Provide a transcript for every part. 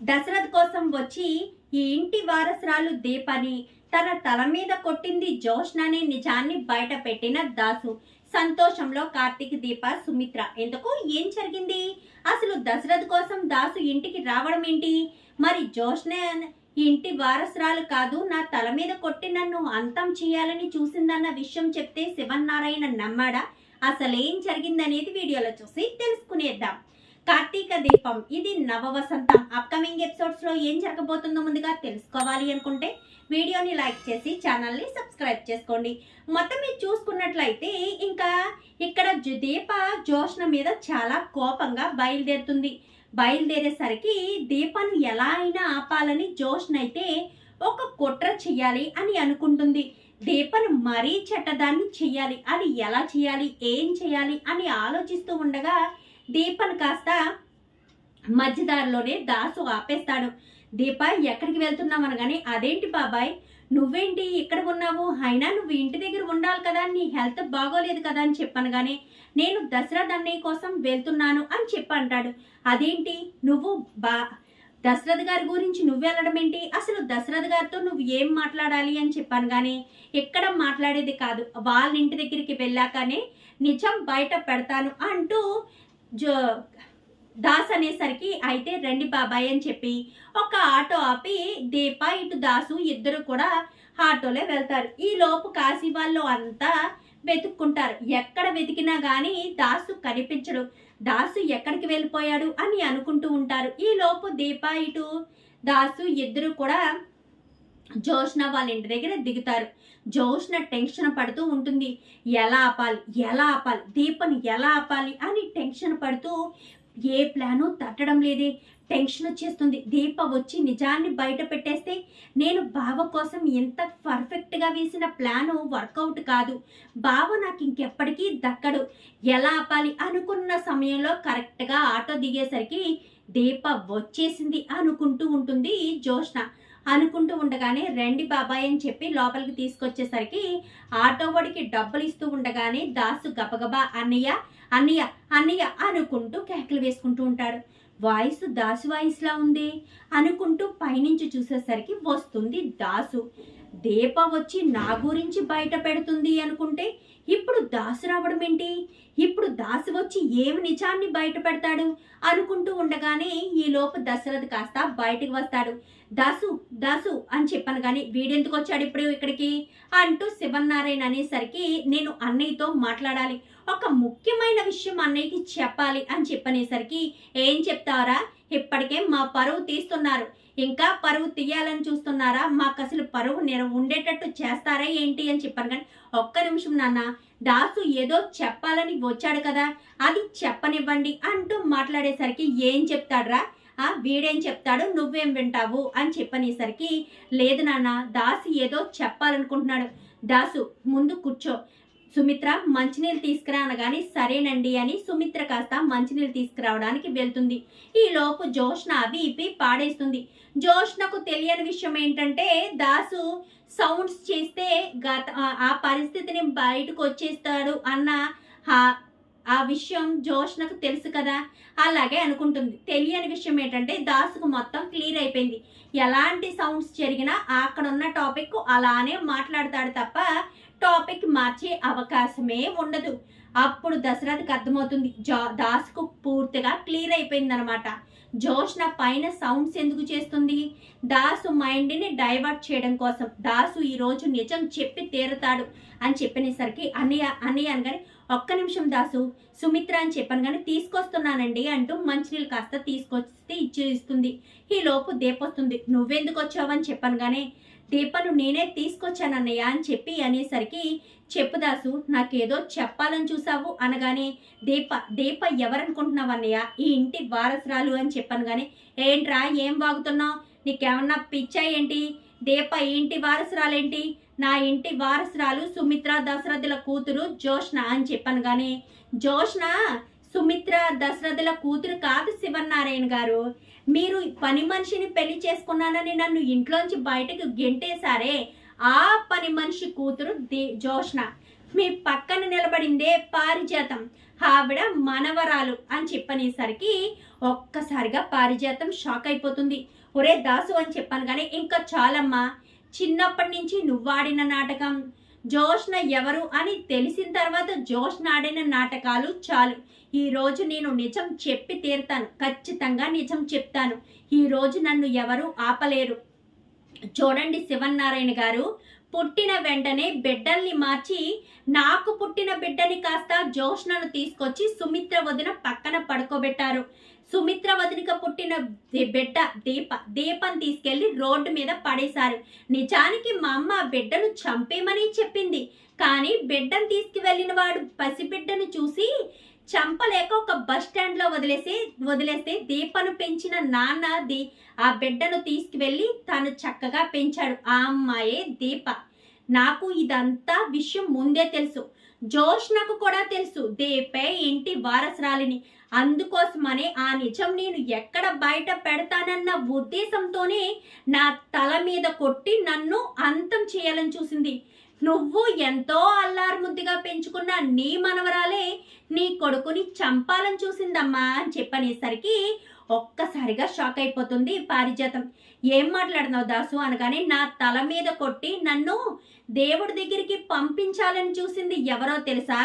దశరథ్ కోసం వచ్చి ఈ ఇంటి వారసురాలు దీపని తన తల మీద కొట్టింది జోష్నని నిజాన్ని బయట పెట్టిన దాసు. సంతోషంలో కార్తీక్ దీప సుమిత్ర ఎందుకు? ఏం జరిగింది? అసలు దశరథ్ కోసం దాసు ఇంటికి రావడం ఏంటి? మరి జోష్న ఇంటి వారసురాలు కాదు నా తల మీద కొట్టి నన్ను అంతం చేయాలని చూసిందన్న విషయం చెప్తే శివన్నారాయణ నమ్మాడా? అసలేం జరిగిందనేది వీడియోలో చూసి తెలుసుకునేద్దాం. కార్తీక దీపం. ఇది నవ వసంతం అప్కమింగ్ ఎపిసోడ్స్లో ఏం జరగబోతుందో ముందుగా తెలుసుకోవాలి అనుకుంటే వీడియోని లైక్ చేసి ఛానల్ని సబ్స్క్రైబ్ చేసుకోండి. మొత్తం మీరు చూసుకున్నట్లయితే ఇంకా ఇక్కడ దీప జోష్ణ మీద చాలా కోపంగా బయలుదేరుతుంది. బయలుదేరేసరికి దీపను ఎలా అయినా ఆపాలని జోష్ణ అయితే ఒక కుట్ర చెయ్యాలి అని అనుకుంటుంది. దీపను మరీ చెట్టదాన్ని చెయ్యాలి. అది ఎలా చేయాలి ఏం చేయాలి అని ఆలోచిస్తూ ఉండగా దీపను కాస్త మధ్యదారిలోనే దాసు ఆపేస్తాడు. దీప ఎక్కడికి వెళ్తున్నావు అనగానే అదేంటి బాబాయ్? నువ్వేంటి ఇక్కడ ఉన్నావు? అయినా నువ్వు ఇంటి దగ్గర ఉండాలి కదా నీ హెల్త్ బాగోలేదు కదా అని చెప్పాను కానీ నేను దసరథ్ అన్నయ్య కోసం వెళ్తున్నాను అని చెప్పి అంటాడు అదేంటి? నువ్వు బా దశరథ్ గారి గురించి నువ్వు వెళ్ళడం ఏంటి? అసలు దశరథ్ గారితో నువ్వు ఏం మాట్లాడాలి? అని చెప్పాను కానీ ఎక్కడ మాట్లాడేది కాదు. వాళ్ళ ఇంటి దగ్గరికి వెళ్ళాకనే నిజం బయట పెడతాను అంటూ జో దాస్ అనేసరికి అయితే రండి బాబాయ్ అని చెప్పి ఒక ఆటో ఆపి దీప ఇటు దాసు ఇద్దరు కూడా ఆటోలో వెళ్తారు. ఈ లోపు కాశీ వాళ్ళు అంతా వెతుక్కుంటారు. ఎక్కడ వెతికినా కానీ దాసు కనిపించడు. దాసు ఎక్కడికి వెళ్ళిపోయాడు? అని అనుకుంటూ ఉంటారు. ఈ లోపు దీప ఇటు దాసు ఇద్దరు కూడా జోష్న వాళ్ళ ఇంటి దగ్గర దిగుతారు. జోష్న టెన్షన్ పడుతూ ఉంటుంది. ఎలా ఆపాలి? ఎలా ఆపాలి? దీపని ఎలా ఆపాలి? అని టెన్షన్ పడుతూ ఏ ప్లాను తట్టడం లేదే. టెన్షన్ వచ్చేస్తుంది. దీప వచ్చి నిజాన్ని బయట పెట్టేస్తే నేను బావ కోసం ఎంత పర్ఫెక్ట్గా వేసిన ప్లాను వర్కౌట్ కాదు. బావ నాకు ఇంకెప్పటికీ దక్కడు. ఎలా ఆపాలి? అనుకున్న సమయంలో కరెక్ట్గా ఆటో దిగేసరికి దీప వచ్చేసింది అనుకుంటూ ఉంటుంది జోష్న. అనుకుంటూ ఉండగానే రండి బాబాయ్ అని చెప్పి లోపలికి తీసుకొచ్చేసరికి ఆటో వాడికి డబ్బులు ఇస్తూ ఉండగానే దాసు గబగబా అన్నయ్య అన్నయ్య అన్నయ్య అనుకుంటూ కేకలు వేసుకుంటూ ఉంటాడు. వాయిస్ దాసు వాయిస్లా ఉంది అనుకుంటూ పైనుంచి చూసేసరికి వస్తుంది దాసు. దీప వచ్చి నా గురించి బయట పెడుతుంది అనుకుంటే ఇప్పుడు దాసు రావడం ఏంటి? ఇప్పుడు దాసు వచ్చి ఏమి నిజాన్ని బయట పెడతాడు? అనుకుంటూ ఉండగానే ఈ లోపు దశరథ్ కాస్త బయటకు వస్తాడు. దాసు దాసు అని చెప్పాను కానీ వీడెందుకు వచ్చాడు ఇప్పుడు ఇక్కడికి? అంటూ శివన్నారాయణ అనేసరికి నేను అన్నయ్యతో మాట్లాడాలి. ఒక ముఖ్యమైన విషయం అన్నయ్యకి చెప్పాలి అని చెప్పనేసరికి ఏం చెప్తారా? ఇప్పటికే మా పరువు తీస్తున్నారు. ఇంకా పరువు తీయాలని చూస్తున్నారా? మాకు అసలు పరువు నిర ఉండేటట్టు చేస్తారా ఏంటి అని చెప్పాను కానీ ఒక్క నిమిషం నాన్న దాసు ఏదో చెప్పాలని వచ్చాడు కదా అది చెప్పనివ్వండి అంటూ మాట్లాడేసరికి ఏం చెప్తాడ్రా? ఆ వీడేం చెప్తాడు? నువ్వేం వింటావు? అని చెప్పనేసరికి లేదు నాన్న దాసు ఏదో చెప్పాలనుకుంటున్నాడు. దాసు ముందు కూర్చో. సుమిత్ర మంచినీళ్ళు తీసుకురా అనగానే సరేనండి అని సుమిత్ర కాస్త మంచినీళ్ళు తీసుకురావడానికి వెళ్తుంది. ఈ లోపు జోష్న అవి ఇవి పాడేస్తుంది. జోష్నకు తెలియని విషయం ఏంటంటే దాసు సౌండ్స్ చేస్తే గత ఆ- పరిస్థితిని బయటకు వచ్చేస్తాడు అన్న ఆ- ఆ విషయం జోష్నకు తెలుసు కదా. అలాగే అనుకుంటుంది. తెలియని విషయం ఏంటంటే దాసుకు మొత్తం క్లియర్ అయిపోయింది. ఎలాంటి సౌండ్స్ జరిగినా అక్కడ ఉన్న టాపిక్ అలానే మాట్లాడతాడు తప్ప టాపిక్ మార్చే అవకాశమే ఉండదు. అప్పుడు దశరథ్కి అర్థమవుతుంది. జా దాసుకు పూర్తిగా క్లియర్ అయిపోయింది అనమాట జోష్న పైన సౌండ్స్ ఎందుకు చేస్తుంది? దాసు మైండ్ని డైవర్ట్ చేయడం కోసం. దాసు ఈ రోజు నిజం చెప్పి తీరుతాడు అని చెప్పినసరికి అన్నయ్య అన్నయ్య అనగానే ఒక్క నిమిషం దాసు సుమిత్ర అని చెప్పాను కానీ తీసుకొస్తున్నానండి అంటూ మంచినీళ్ళు కాస్త తీసుకొస్తే ఇచ్చి ఇస్తుంది ఈ లోపు దేపొస్తుంది. నువ్వెందుకు వచ్చావని చెప్పాను కానీ దీపను నేనే తీసుకొచ్చానన్నయ్య అని చెప్పి అనేసరికి చెప్పు దాసు నాకేదో చెప్పాలని చూసావు అనగానే దీప దీప ఎవరనుకుంటున్నావు అన్నయ్య ఈ ఇంటి వారసురాలు అని చెప్పాను కానీ ఏంట్రా ఏం వాగుతున్నావు? నీకేమన్నా పిచ్చా ఏంటి? దీప ఇంటి వారసురాలేంటి? నా ఇంటి వారసురాలు సుమిత్ర దశరథుల కూతురు జోష్న అని చెప్పాను కానీ జోష్న? సుమిత్ర దశరథుల కూతురు కాదు శివనారాయణ గారు. మీరు పని మనిషిని పెళ్ళి చేసుకున్నానని నన్ను ఇంట్లోంచి బయటకు గెంటేశారే. ఆ పని మనిషి కూతురు దే జోష్న. మీ పక్కన నిలబడిందే పారిజాతం. ఆవిడ మనవరాలు అని చెప్పనేసరికి ఒక్కసారిగా పారిజాతం షాక్ అయిపోతుంది. ఒరే దాసు అని చెప్పాను కానీ ఇంకా చాలమ్మా. చిన్నప్పటి నుంచి నువ్వాడిన నాటకం. జోష్న ఎవరు అని తెలిసిన తర్వాత జోష్న ఆడిన నాటకాలు చాలు. ఈ రోజు నేను నిజం చెప్పి తీరుతాను. ఖచ్చితంగా నిజం చెప్తాను. ఈ రోజు నన్ను ఎవరు ఆపలేరు. చూడండి శివన్నారాయణ గారు పుట్టిన వెంటనే బిడ్డల్ని మార్చి నాకు పుట్టిన బిడ్డని కాస్త జోష్నను తీసుకొచ్చి సుమిత్ర వదిన పక్కన పడుకోబెట్టారు. సుమిత్ర వదినక పుట్టిన బిడ్డ దీప దీపం తీసుకెళ్ళి రోడ్డు మీద పడేశారు. నిజానికి మా అమ్మ బిడ్డను చంపేమని చెప్పింది. కానీ బిడ్డను తీసుకువెళ్ళిన వాడు పసిబిడ్డను చూసి చంపలేక ఒక బస్ స్టాండ్లో వదిలేసి వదిలేస్తే దీపను పెంచిన నాన్న ది ఆ బిడ్డను తీసుకువెళ్ళి తను చక్కగా పెంచాడు. ఆ అమ్మాయే దీప. నాకు ఇదంతా విషయం ముందే తెలుసు. జోష్నకు కూడా తెలుసు. దీపే ఇంటి వారసురాలిని. అందుకోసమనే ఆ నిజం నేను ఎక్కడ బయట పెడతానన్న ఉద్దేశంతోనే నా తల మీద కొట్టి నన్ను అంతం చేయాలని చూసింది. నువ్వు ఎంతో అల్లారుముద్దిగా పెంచుకున్న నీ మనవరాలే నీ కొడుకుని చంపాలని చూసిందమ్మా అని చెప్పనేసరికి ఒక్కసారిగా షాక్ అయిపోతుంది పారిజాతం. ఏం మాట్లాడినావు దాసు అనగానే నా తల మీద కొట్టి నన్ను దేవుడి దగ్గరికి పంపించాలని చూసింది ఎవరో తెలుసా?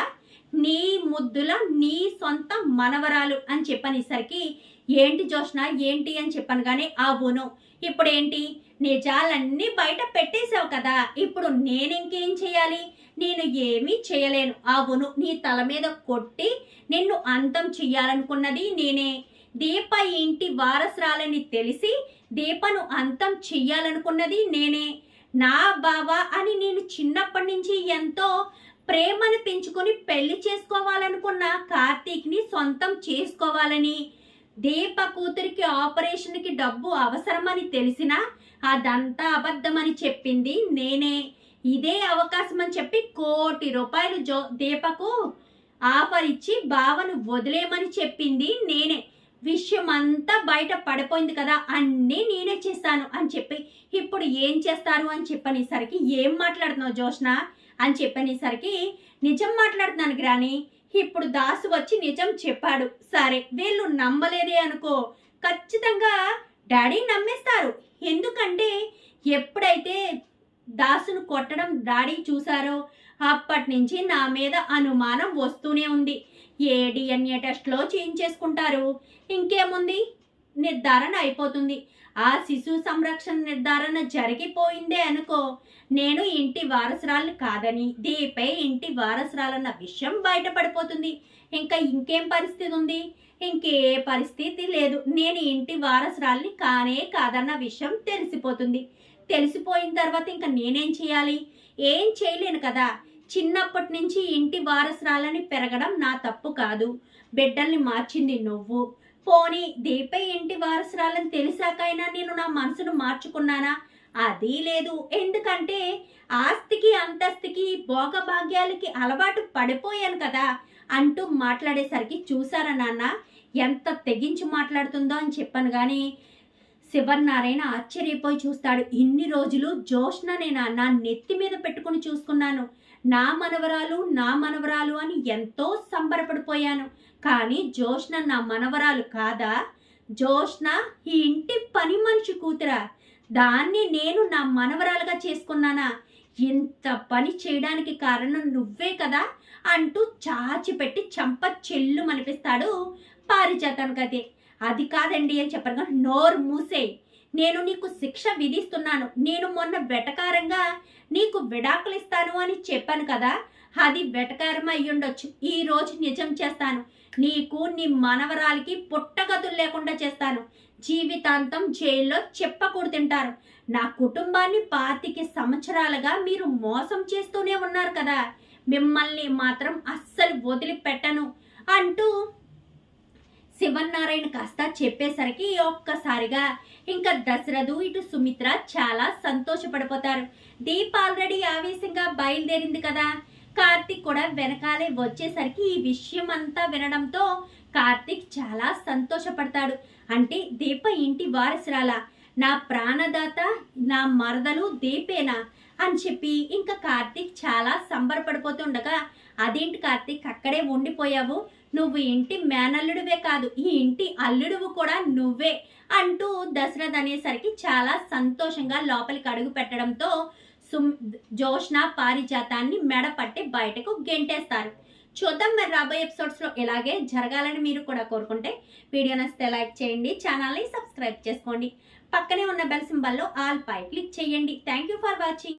నీ ముద్దుల నీ సొంత మనవరాలు అని చెప్పనేసరికి ఏంటి జోష్న? ఏంటి? అని చెప్పాను కానీ అవును ఇప్పుడు ఏంటి నిజాలన్నీ బయట పెట్టేశావు కదా. ఇప్పుడు నేను ఇంకేం చేయాలి? నేను ఏమీ చేయలేను. అవును నీ తల మీద కొట్టి నిన్ను అంతం చెయ్యాలనుకున్నది నేనే. దీప ఇంటి వారసురాలని తెలిసి దీపను అంతం చెయ్యాలనుకున్నది నేనే. నా బావ అని నేను చిన్నప్పటి నుంచి ఎంతో ప్రేమను పెంచుకొని పెళ్ళి చేసుకోవాలనుకున్న కార్తీక్ని సొంతం చేసుకోవాలని. దీప కూతురికి ఆపరేషన్కి డబ్బు అవసరమని తెలిసినా అదంతా అబద్ధమని చెప్పింది నేనే. ఇదే అవకాశం అని చెప్పి కోటి రూపాయలు జో దీపకు ఆఫర్ ఇచ్చి బావను వదిలేయమని చెప్పింది నేనే. విషయం అంతా బయట పడిపోయింది కదా అన్నీ నేనే చేస్తాను అని చెప్పి ఇప్పుడు ఏం చేస్తారు అని చెప్పనేసరికి ఏం మాట్లాడుతున్నావు జోష్ణ అని చెప్పనేసరికి నిజం మాట్లాడుతున్నాను గ్రాని ఇప్పుడు దాసు వచ్చి నిజం చెప్పాడు. సరే వీళ్ళు నమ్మలేదే అనుకో. ఖచ్చితంగా డాడీ నమ్మేస్తారు. ఎందుకంటే ఎప్పుడైతే దాసును కొట్టడం డాడీ చూసారో అప్పటి నుంచి నా మీద అనుమానం వస్తూనే ఉంది. ఏ డిఎన్ఏ టెస్ట్లో చేయించేసుకుంటారు ఇంకేముంది? నిర్ధారణ అయిపోతుంది. ఆ శిశు సంరక్షణ నిర్ధారణ జరిగిపోయిందే అనుకో. నేను ఇంటి వారసురాలు కాదని దీపే ఇంటి వారసురాలన్న విషయం బయటపడిపోతుంది. ఇంకా ఇంకేం పరిస్థితి ఉంది? ఇంకే పరిస్థితి లేదు. నేను ఇంటి వారసురాల్ని కానే కాదన్న విషయం తెలిసిపోతుంది. తెలిసిపోయిన తర్వాత ఇంకా నేనేం చేయాలి? ఏం చేయలేను కదా? చిన్నప్పటి నుంచి ఇంటి వారసురాలని పెరగడం నా తప్పు కాదు. బిడ్డల్ని మార్చింది నువ్వు. పోనీ దీపే ఇంటి వారసురాలని తెలిసాకైనా నేను నా మనసును మార్చుకున్నానా? అది లేదు. ఎందుకంటే ఆస్తికి అంతస్తుకి భోగభాగ్యాలకి అలవాటు పడిపోయాను కదా అంటూ మాట్లాడేసరికి చూసారా నాన్న? ఎంత తెగించి మాట్లాడుతుందో అని చెప్పాను కానీ శివన్నారాయణ ఆశ్చర్యపోయి చూస్తాడు. ఇన్ని రోజులు జోష్ననే నా నెత్తి మీద పెట్టుకుని చూసుకున్నాను. నా మనవరాలు నా మనవరాలు అని ఎంతో సంబరపడిపోయాను. కానీ జోష్న నా మనవరాలు కాదా? జోష్న ఈ ఇంటి పని మనిషి కూతురా. దాన్ని నేను నా మనవరాలుగా చేసుకున్నానా? ఇంత పని చేయడానికి కారణం నువ్వే కదా? అంటూ చాచి పెట్టి చంప చెల్లు మనిపిస్తాడు పారిజాతానికి అదే అది కాదండి అని చెప్పారు నోర్ నోరు మూసే. నేను నీకు శిక్ష విధిస్తున్నాను. నేను మొన్న వెటకారంగా నీకు విడాకులు ఇస్తాను అని చెప్పాను కదా అది వెటకారం అయ్యుండొచ్చు ఈ రోజు నిజం చేస్తాను. నీకు నీ మనవరాలికి పుట్టగతులు లేకుండా చేస్తాను. జీవితాంతం జైల్లో చెప్పకూడు తింటారు నా కుటుంబాన్ని పాతికి సంవత్సరాలుగా మీరు మోసం చేస్తూనే ఉన్నారు కదా. మిమ్మల్ని మాత్రం అస్సలు వదిలిపెట్టను అంటూ శివన్నారాయణ కాస్త చెప్పేసరికి ఒక్కసారిగా ఇంకా దశరథు ఇటు సుమిత్ర చాలా సంతోషపడిపోతారు. దీప్ ఆల్రెడీ ఆవేశంగా బయలుదేరింది కదా. కార్తిక్ కూడా వెనకాలే వచ్చేసరికి ఈ విషయం అంతా వినడంతో కార్తిక్ చాలా సంతోషపడతాడు. అంటే దీప ఇంటి వారసురాల. నా ప్రాణదాత నా మరదలు దీపేనా? అని చెప్పి ఇంకా కార్తిక్ చాలా సంబరపడిపోతుండగా అదేంటి కార్తిక్ అక్కడే ఉండిపోయావు? నువ్వు ఇంటి మేనల్లుడివే కాదు ఈ ఇంటి అల్లుడువు కూడా నువ్వే అంటూ దశరథ్ అనేసరికి చాలా సంతోషంగా లోపలికి అడుగు పెట్టడంతో సుమ్ జోష్న పారిజాతాన్ని మెడ పట్టి బయటకు గెంటేస్తారు. చూద్దాం మరి రాబోయే ఎపిసోడ్స్లో ఇలాగే జరగాలని మీరు కూడా కోరుకుంటే వీడియో నచ్చితే లైక్ చేయండి ఛానల్ని సబ్స్క్రైబ్ చేసుకోండి. పక్కనే ఉన్న బెల్ సింబల్లో ఆల్ పై క్లిక్ చేయండి. Thank you for watching